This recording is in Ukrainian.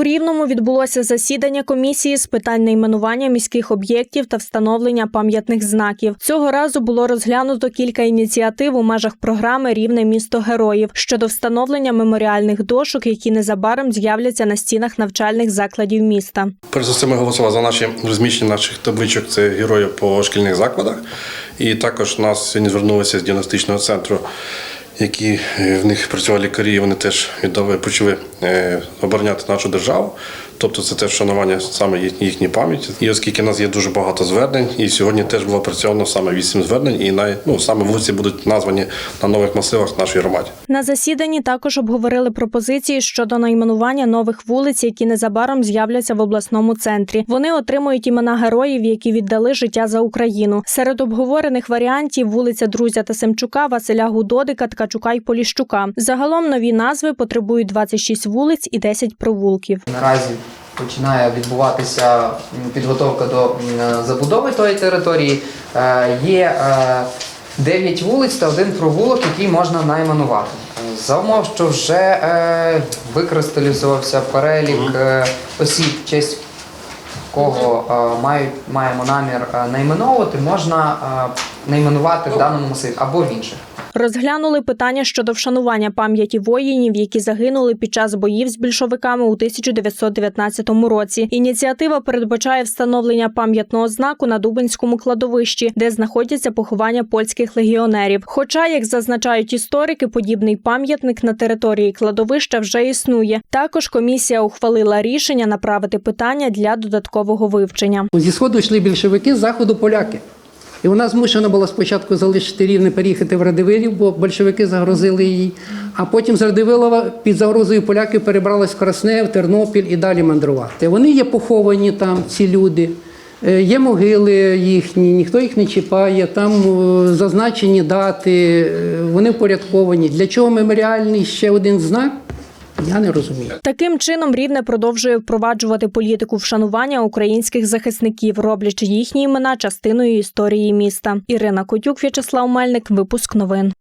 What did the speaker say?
У Рівному відбулося засідання комісії з питань найменування міських об'єктів та встановлення пам'ятних знаків. Цього разу було розглянуто кілька ініціатив у межах програми Рівне місто героїв щодо встановлення меморіальних дошок, які незабаром з'являться на стінах навчальних закладів міста. Перш за все, ми голосували за наші розміщення наших табличок. Це героїв по шкільних закладах. І також нас сьогодні звернулися з діагностичного центру, які е, в них працювали лікарі. Вони теж віддали почали е, обороняти нашу державу. Тобто це теж вшанування саме їх- їхньої пам'яті. І оскільки в нас є дуже багато звернень, і сьогодні теж було опрацьовано саме вісім звернень, і най, ну, саме вулиці будуть названі на нових масивах нашої громаді. На засіданні також обговорили пропозиції щодо найменування нових вулиць, які незабаром з'являться в обласному центрі. Вони отримують імена героїв, які віддали життя за Україну. Серед обговорених варіантів вулиця Друзя та Семчука, Василя Гудодика, Ткачука й Поліщука. Загалом нові назви потребують 26 вулиць і 10 провулків. Наразі починає відбуватися підготовка до забудови тої території. Е, Є 9 вулиць та один провулок, який можна найменувати. Е, За умов, що вже е, викристалізувався перелік е, осіб, в честь кого е, мають, маємо намір е, найменовувати, можна е, найменувати в даному масиві або в інших. Розглянули питання щодо вшанування пам'яті воїнів, які загинули під час боїв з більшовиками у 1919 році. Ініціатива передбачає встановлення пам'ятного знаку на Дубинському кладовищі, де знаходяться поховання польських легіонерів. Хоча, як зазначають історики, подібний пам'ятник на території кладовища вже існує. Також комісія ухвалила рішення направити питання для додаткового вивчення. Зі сходу йшли більшовики, з заходу поляки. І вона змушена була спочатку залишити рівне, переїхати в Радивилів, бо большевики загрозили їй. А потім з Радивилова під загрозою поляків перебралась в Красне, в Тернопіль і далі мандрувати. Вони є поховані там, ці люди. Е, Є могили їхні, ніхто їх не чіпає, там е, зазначені дати, е, вони впорядковані. Для чого меморіальний ще один знак? Я не розумію. Таким чином рівне продовжує впроваджувати політику вшанування українських захисників, роблячи їхні імена частиною історії міста. Ірина Котюк, В'ячеслав Мельник, випуск новин.